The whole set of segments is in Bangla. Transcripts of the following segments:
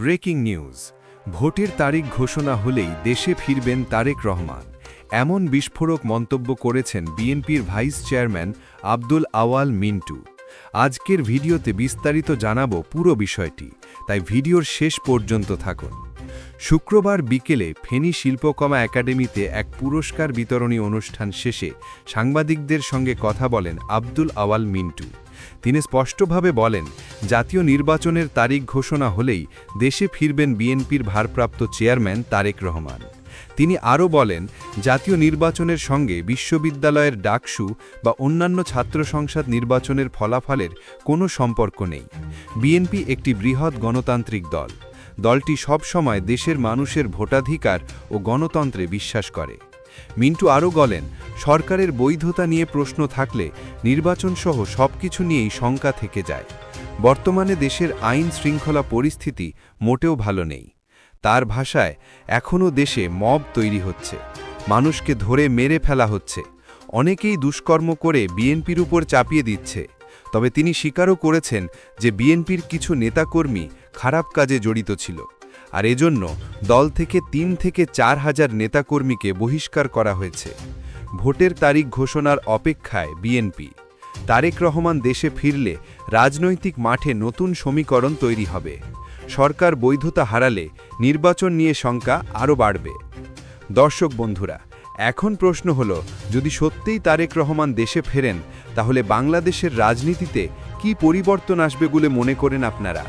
Breaking news. ভোটের তারিখ ঘোষণা হলেই দেশে ফিরবেন তারেক রহমান। এমন বিস্ফোরক মন্তব্য করেছেন বিএনপির ভাইস চেয়ারম্যান আব্দুল আওয়াল মিন্টু। আজকের ভিডিওতে বিস্তারিত জানাব পুরো বিষয়টি, তাই ভিডিওর শেষ পর্যন্ত থাকুন। শুক্রবার বিকেলে ফেনী শিল্পকমা একাডেমিতে এক পুরস্কার বিতরণী অনুষ্ঠান শেষে সাংবাদিকদের সঙ্গে কথা বলেন আব্দুল আওয়াল মিন্টু। তিনি স্পষ্টভাবে বলেন, জাতীয় নির্বাচনের তারিখ ঘোষণা হলেই দেশে ফিরবেন বিএনপির ভারপ্রাপ্ত চেয়ারম্যান তারেক রহমান। তিনি আরও বলেন, জাতীয় নির্বাচনের সঙ্গে বিশ্ববিদ্যালয়ের ডাকসু বা অন্যান্য ছাত্র সংসদ নির্বাচনের ফলাফলের কোনো সম্পর্ক নেই। বিএনপি একটি বৃহৎ গণতান্ত্রিক দল। দলটি সবসময় দেশের মানুষের ভোটাধিকার ও গণতন্ত্রে বিশ্বাস করে। মিন্টু আরও বলেন, সরকারের বৈধতা নিয়ে প্রশ্ন থাকলে নির্বাচন সহ সবকিছু নিয়েই শঙ্কা থেকে যায়। বর্তমানে দেশের আইন শৃঙ্খলা পরিস্থিতি মোটেও ভালো নেই। তার ভাষায়, এখনও দেশে মব তৈরি হচ্ছে। মানুষকে ধরে মেরে ফেলা হচ্ছে। অনেকেই দুষ্কর্ম করে বিএনপির উপর চাপিয়ে দিচ্ছে। তবে তিনি স্বীকারও করেছেন যে বিএনপির কিছু নেতাকর্মী খারাপ কাজে জড়িত ছিল। আর এজন্য দল থেকে তিন থেকে চার হাজার নেতাকর্মীকে বহিষ্কার করা হয়েছে। ভোটের তারিখ ঘোষণার অপেক্ষায় বিএনপি। তারেক রহমান দেশে ফিরলে রাজনৈতিক মাঠে নতুন সমীকরণ তৈরি হবে। সরকার বৈধতা হারালে নির্বাচন নিয়ে শঙ্কা আরও বাড়বে। দর্শক বন্ধুরা, এখন প্রশ্ন হল, যদি সত্যিই তারেক রহমান দেশে ফেরেন তাহলে বাংলাদেশের রাজনীতিতে কি পরিবর্তন আসবে বলে মনে করেন আপনারা?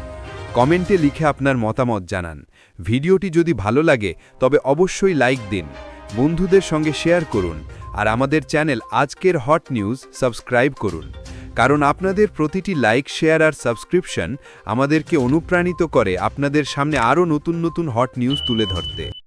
কমেন্টে লিখে আপনার মতামত জানান। ভিডিওটি যদি ভালো লাগে, তবে অবশ্যই লাইক দিন। বন্ধুদের সঙ্গে শেয়ার করুন আর আমাদের চ্যানেল আজকের হট নিউজ সাবস্ক্রাইব করুন। কারণ আপনাদের প্রতিটি লাইক, শেয়ার আর সাবস্ক্রিপশন আমাদেরকে অনুপ্রাণিত করে আপনাদের সামনে আরও নতুন নতুন হট নিউজ তুলে ধরতে।